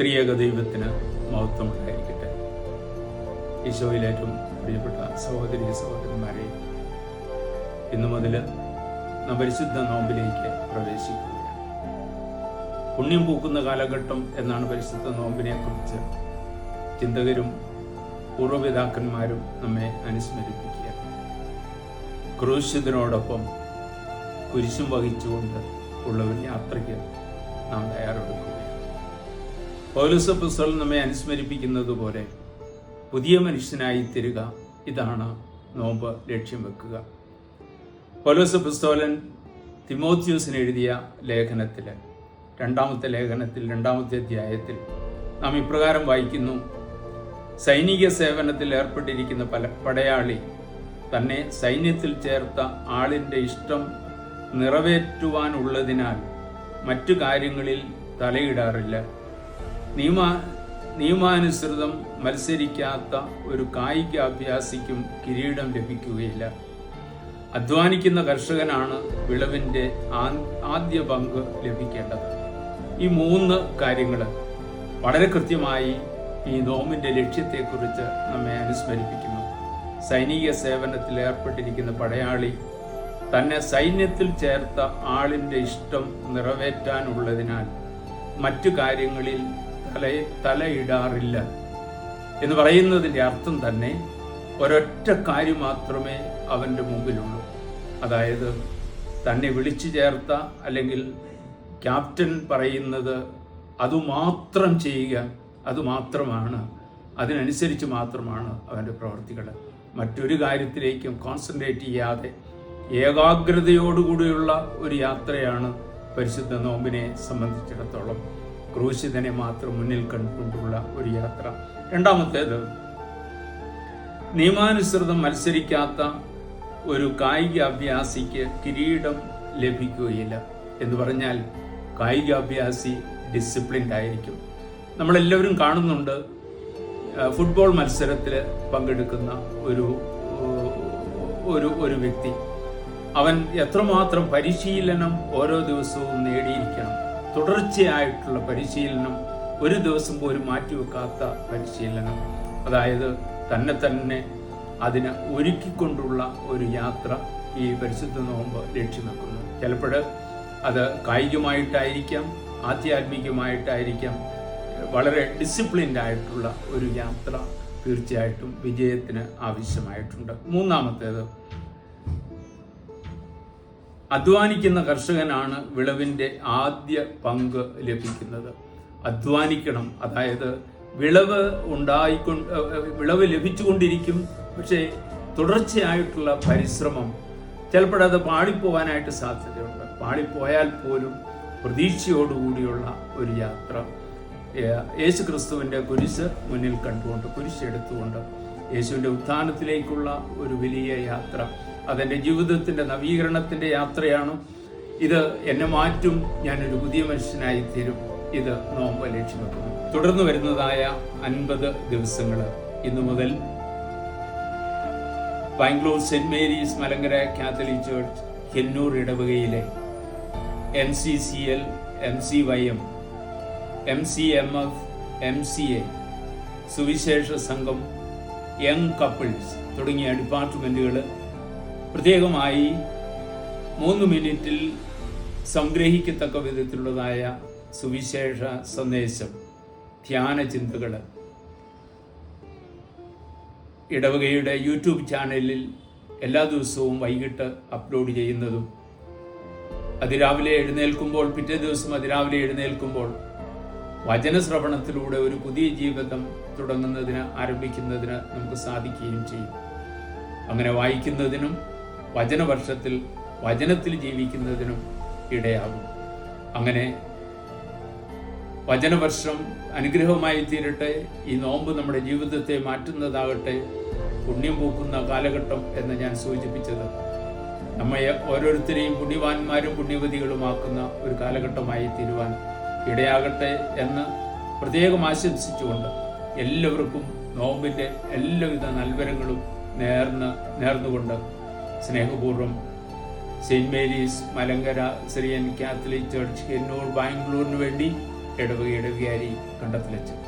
ത്രിയേക ദൈവത്തിന് മഹത്വം ഉണ്ടായിരിക്കട്ടെ. ഈശോയിലേറ്റവും പ്രിയപ്പെട്ട സഹോദരി സഹോദരന്മാരെ ഇന്നു മുതൽ നാം പരിശുദ്ധ നോമ്പിലേക്ക് പ്രവേശിക്കുകയാണ്. പുണ്യം പൂക്കുന്ന കാലഘട്ടം എന്നാണ് പരിശുദ്ധ നോമ്പിനെ കുറിച്ച് ചിന്തകരും പൂർവപിതാക്കന്മാരും നമ്മെ അനുസ്മരിപ്പിക്കുക. ക്രൂശിതനോടൊപ്പം കുരിശും വഹിച്ചുകൊണ്ട് ഉള്ള ഒരു യാത്രയ്ക്ക് നാം തയ്യാറെടുക്കുകയാണ് പൗലസ പുസ്തകം നമ്മെ അനുസ്മരിപ്പിക്കുന്നത് പോലെ പുതിയ മനുഷ്യനായി തരിക. ഇതാണ് നോമ്പ് ലക്ഷ്യം വെക്കുക. പൗലോസ് പുസ്തോലൻ തിമോത്യൂസിന് എഴുതിയ ലേഖനത്തിൽ രണ്ടാമത്തെ ലേഖനത്തിൽ രണ്ടാമത്തെ അധ്യായത്തിൽ നാം ഇപ്രകാരം വായിക്കുന്നു. സൈനിക സേവനത്തിൽ ഏർപ്പെട്ടിരിക്കുന്ന പല പടയാളി തന്നെ സൈന്യത്തിൽ ചേർത്ത ആളിന്റെ ഇഷ്ടം നിറവേറ്റുവാനുള്ളതിനാൽ മറ്റു കാര്യങ്ങളിൽ തലയിടാറില്ല. നിയമ നിയമാനുസൃതം മത്സരിക്കാത്ത ഒരു കായിക അഭ്യാസിക്കും കിരീടം ലഭിക്കുകയില്ല. അധ്വാനിക്കുന്ന കർഷകനാണ് വിളവിന്റെ ആദ്യ പങ്ക് ലഭിക്കേണ്ടത്. ഈ മൂന്ന് കാര്യങ്ങൾ വളരെ കൃത്യമായി ഈ നോമിന്റെ ലക്ഷ്യത്തെക്കുറിച്ച് നമ്മെ അനുസ്മരിപ്പിക്കുന്നു. സൈനിക സേവനത്തിൽ ഏർപ്പെട്ടിരിക്കുന്ന പടയാളി തന്നെ സൈന്യത്തിൽ ചേർത്ത ആളിന്റെ ഇഷ്ടം നിറവേറ്റാനുള്ളതിനാൽ മറ്റു കാര്യങ്ങളിൽ തല തലയിടാറില്ല. എന്ന് പറയുന്നതിന്റെ അർത്ഥം തന്നെ ഒരൊറ്റ കാര്യം മാത്രമേ അവന്റെ മുമ്പിലുള്ളൂ. അതായത് തന്നെ വിളിച്ചു ചേർത്ത അല്ലെങ്കിൽ ക്യാപ്റ്റൻ പറയുന്നത് അതുമാത്രം ചെയ്യുക അതുമാത്രമാണ്. അതിനനുസരിച്ച് മാത്രമാണ് അവന്റെ പ്രവർത്തികൾ. മറ്റൊരു കാര്യത്തിലേക്കും കോൺസെൻട്രേറ്റ് ചെയ്യാതെ ഏകാഗ്രതയോടുകൂടിയുള്ള ഒരു യാത്രയാണ് പരിശുദ്ധ നോമ്പിനെ സംബന്ധിച്ചിടത്തോളം ക്രൂശിതനെ മാത്രം മുന്നിൽ കണ്ടുകൊണ്ടുള്ള ഒരു യാത്ര. രണ്ടാമത്തേത് നിയമാനുസൃതം മത്സരിക്കാത്ത ഒരു കായിക അഭ്യാസിക്ക് കിരീടം ലഭിക്കുകയില്ല. എന്ന് പറഞ്ഞാൽ കായിക അഭ്യാസി ഡിസിപ്ലിൻഡ് ആയിരിക്കും. നമ്മളെല്ലാവരും കാണുന്നുണ്ട് ഫുട്ബോൾ മത്സരത്തിൽ പങ്കെടുക്കുന്ന ഒരു ഒരു ഒരു വ്യക്തി. അവൻ എത്രമാത്രം പരിശീലനം ഓരോ ദിവസവും നേടിയിരിക്കണം. തുടർച്ചയായിട്ടുള്ള പരിശീലനം ഒരു ദിവസം പോലും മാറ്റിവെക്കാത്ത പരിശീലനം. അതായത് തന്നെ തന്നെ അതിന് ഒരുക്കിക്കൊണ്ടുള്ള ഒരു യാത്ര ഈ പരിശുദ്ധ നോമ്പ് ലക്ഷ്യം വെക്കുന്നു. ചിലപ്പോൾ അത് കായികമായിട്ടായിരിക്കാം ആധ്യാത്മികമായിട്ടായിരിക്കാം വളരെ ഡിസിപ്ലിൻഡ് ആയിട്ടുള്ള ഒരു യാത്ര തീർച്ചയായിട്ടും വിജയത്തിന് ആവശ്യമായിട്ടുണ്ട്. മൂന്നാമത്തേത് അധ്വാനിക്കുന്ന കർഷകനാണ് വിളവിന്റെ ആദ്യ പങ്ക് ലഭിക്കുന്നത്. അധ്വാനിക്കണം. അതായത് വിളവ് ഉണ്ടായിക്കൊണ്ട് വിളവ് ലഭിച്ചുകൊണ്ടിരിക്കും. പക്ഷേ തുടർച്ചയായിട്ടുള്ള പരിശ്രമം ചിലപ്പോഴത് പാളിപ്പോവാനായിട്ട് സാധ്യതയുണ്ട്. പാളിപ്പോയാൽ പോലും പ്രതീക്ഷയോടുകൂടിയുള്ള ഒരു യാത്ര യേശു ക്രിസ്തുവിന്റെ കുരിശ് മുന്നിൽ കണ്ടുകൊണ്ട് കുരിശെടുത്തുകൊണ്ട് യേശുവിന്റെ ഉത്ഥാനത്തിലേക്കുള്ള ഒരു വലിയ യാത്ര. അതെന്റെ ജീവിതത്തിന്റെ നവീകരണത്തിന്റെ യാത്രയാണ്. ഇത് എന്നെ മാറ്റും. ഞാനൊരു പുതിയ മനുഷ്യനായി തീരും ഇത് നോമ്പ് ലക്ഷ്യം വെക്കുന്നു തുടർന്ന് വരുന്നതായ അൻപത് ദിവസങ്ങൾ ഇന്നു മുതൽ Bangalore saint Mary's Malankara catholic church Hennur ഇടവകയിലെ M C C L M C Y M M C M F M C A സുവിശേഷ സംഘം യങ് കപ്പിൾസ് തുടങ്ങിയ ഡിപ്പാർട്ട്മെന്റുകൾ പ്രത്യേകമായി മൂന്ന് മിനിറ്റിൽ സംഗ്രഹിക്കത്തക്ക വിധത്തിലുള്ളതായ സുവിശേഷ സന്ദേശം ധ്യാന ചിന്തകൾ. ഇടവകയുടെ യൂട്യൂബ് ചാനലിൽ എല്ലാ ദിവസവും വൈകിട്ട് അപ്ലോഡ് ചെയ്യുന്നതും അതിരാവിലെ എഴുന്നേൽക്കുമ്പോൾ പിറ്റേ ദിവസം അതിരാവിലെ എഴുന്നേൽക്കുമ്പോൾ വചനശ്രവണത്തിലൂടെ ഒരു പുതിയ ജീവിതം തുടങ്ങുന്നതിന് ആരംഭിക്കുന്നതിന് നമുക്ക് സാധിക്കുകയും ചെയ്യും. അങ്ങനെ വായിക്കുന്നതിനും വചനവർഷത്തിൽ വചനത്തിൽ ജീവിക്കുന്നതിനും ഇടയാകും. അങ്ങനെ വചനവർഷം അനുഗ്രഹമായി തീരട്ടെ ഈ നോമ്പ് നമ്മുടെ ജീവിതത്തെ മാറ്റുന്നതാകട്ടെ പുണ്യം പൂക്കുന്ന കാലഘട്ടം എന്ന് ഞാൻ സൂചിപ്പിച്ചത്. നമ്മെ ഓരോരുത്തരെയും പുണ്യവാന്മാരും പുണ്യവതികളുമാക്കുന്ന ഒരു കാലഘട്ടമായി തീരുവാൻ ഇടയാകട്ടെ എന്ന് പ്രത്യേകം ആശംസിച്ചുകൊണ്ട് എല്ലാവർക്കും നോമ്പിന്റെ എല്ലാവിധ നൽവരങ്ങളും നേർന്ന് നേർന്നുകൊണ്ട് സ്നേഹപൂർവം saint Mary's Malankara Syrian catholic church Ennur ബാംഗ്ലൂരിന് വേണ്ടി ഇടവകയുടെ വികാരി കണ്ടത്തിലച്ചൻ